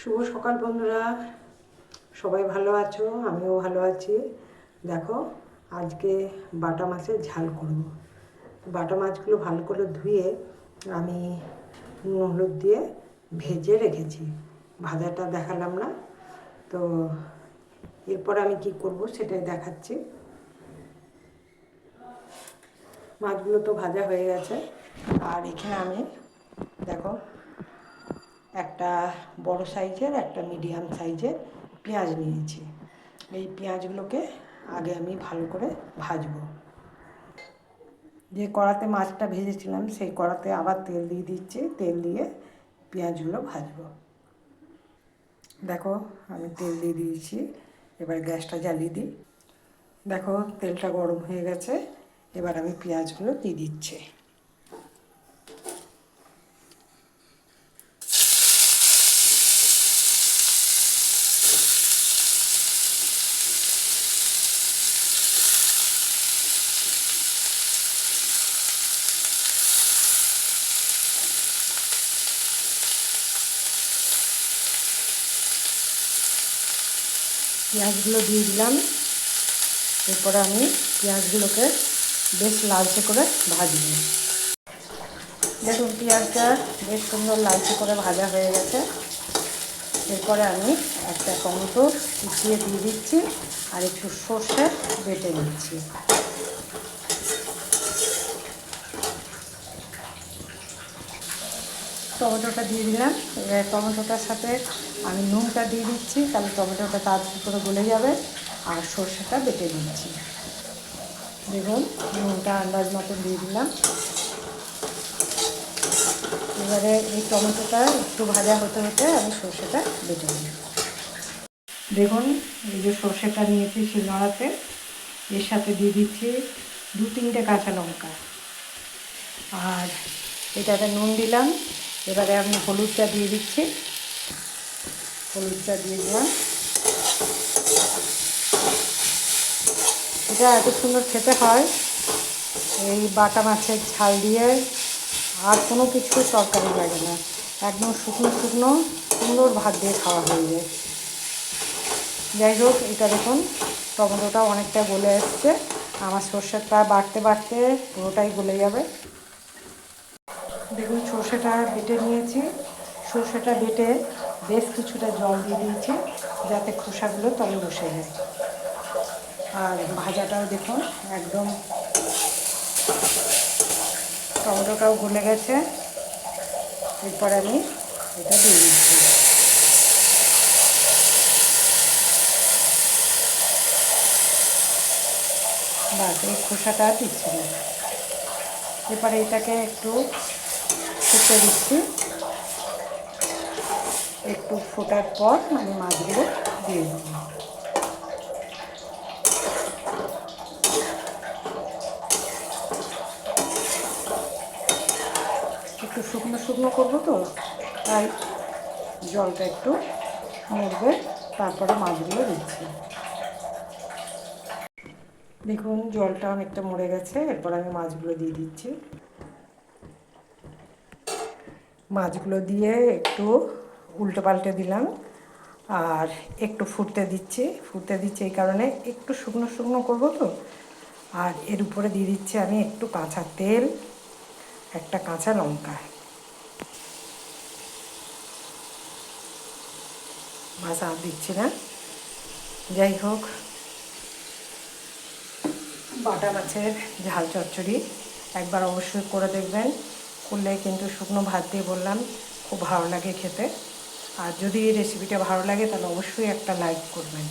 শুভ সকাল বন্ধুরা। সবাই ভালো আছো? আমিও ভালো আছি। দেখো, আজকে বাটা মাছের ঝাল করব। বাটা মাছগুলো ভালো করে ধুয়ে আমি নুন, হলুদ দিয়ে ভেজে রেখেছি। ভাজাটা দেখালাম না। তো এরপর আমি কি করব সেটাই দেখাচ্ছি। মাছগুলো তো ভাজা হয়ে গেছে। আর এখানে আমি, দেখো একটা বড় সাইজের, একটা মিডিয়াম সাইজের পেঁয়াজ নিয়েছি। এই পেঁয়াজগুলোকে আগে আমি ভালো করে ভাজবো। যে কড়াতে মাছটা ভেজেছিলাম, সেই কড়াতে আবার তেল দিয়ে দিচ্ছি। তেল দিয়ে পেঁয়াজগুলো ভাজবো। দেখো, আমি তেল দিয়ে দিয়েছি। এবার গ্যাসটা জ্বালিয়ে দিই। দেখো, তেলটা গরম হয়ে গেছে। এবার আমি পেঁয়াজগুলো দিয়ে দিচ্ছি। পেঁয়াজগুলো দিয়ে দিলাম। এরপরে আমি পেঁয়াজগুলোকে বেশ লালচে করে ভাজবো। দেখুন, পেঁয়াজটা বেশ সুন্দর লালচে করে ভাজা হয়ে গেছে। এরপরে আমি একটা টমেটো কুচিয়ে দিয়ে দিচ্ছি আর একটু সর্ষে বেটে নিচ্ছি। টমেটোটা দিয়ে দিলাম। টমেটোটার সাথে আমি নুনটা দিয়ে দিচ্ছি, তাহলে টমেটোটা তাড়াতাড়ি করে গলে যাবে। আর সর্ষেটা বেটে নিচ্ছি। দেখুন, নুনটা আন্দাজ মতো দিয়ে দিলাম। এবারে এই টমেটোটা একটু ভাজা হতে হতে আমি সর্ষেটা বেটে নিই দেখুন, এই যে সর্ষেটা নিয়েছি শিলনোড়াতে এর সাথে দিয়ে দিচ্ছি দু তিনটে কাঁচা লঙ্কা। আর এটাতে নুন দিলাম। এবারে আমি হলুদটা দিয়ে দিচ্ছি। হলুদটা দিয়ে দিলাম। এটা এত সুন্দর খেতে হয়। এই বাটা মাছের ঝাল দিয়ে আর কোনো কিছু তরকারি লাগে না। একদম শুকনো শুকনো, সুন্দর ভাত দিয়ে খাওয়া হয়ে যায়। যাই হোক, এটা দেখুন টমেটোটা অনেকটা গলে এসছে। আমার সর্ষেটা বাড়তে বাড়তে পুরোটাই গলে যাবে। দেখুন, সর্ষেটা বেটে নিয়েছি। সর্ষেটা বেটে বেশ কিছুটা জল দিয়ে দিয়েছি, যাতে খোসাগুলো তলে বসে যায়। আর ভাজাটাও দেখুন, একদম টমেটোটাও গলে গেছে। এরপর আমি এটা দিয়ে দিচ্ছি। বাস, এই খোসাটা দিচ্ছি না। এরপরে এটাকে একটু ফুটে দিচ্ছি। একটু ফোটার পর আমি মাছগুলো দিয়ে দেবো। একটু শুকনো শুকনো করব তো, তাই জলটা একটু মরবে তারপরে মাছগুলো দিচ্ছি। দেখুন, জলটা অনেকটা মরে গেছে, এরপর আমি মাছগুলো দিয়ে দিচ্ছি। মাছগুলো দিয়ে একটু উল্টো পাল্টে দিলাম, আর একটু ফুটতে দিচ্ছি। ফুটতে দিচ্ছি এই কারণে একটু শুকনো শুকনো করব তো। আর এর উপরে দিয়ে দিচ্ছি আমি একটু কাঁচা তেল, একটা কাঁচা লঙ্কা। মাছ আর দিচ্ছি না। যাই হোক, বাটা মাছের ঝাল চচ্চড়ি একবার অবশ্যই করে দেখবেন। করলে কিন্তু শুকনো ভাত দিয়ে বললাম, খুব ভালো লাগে খেতে। আর যদি এই রেসিপিটা ভালো লাগে তাহলে অবশ্যই একটা লাইক করবেন।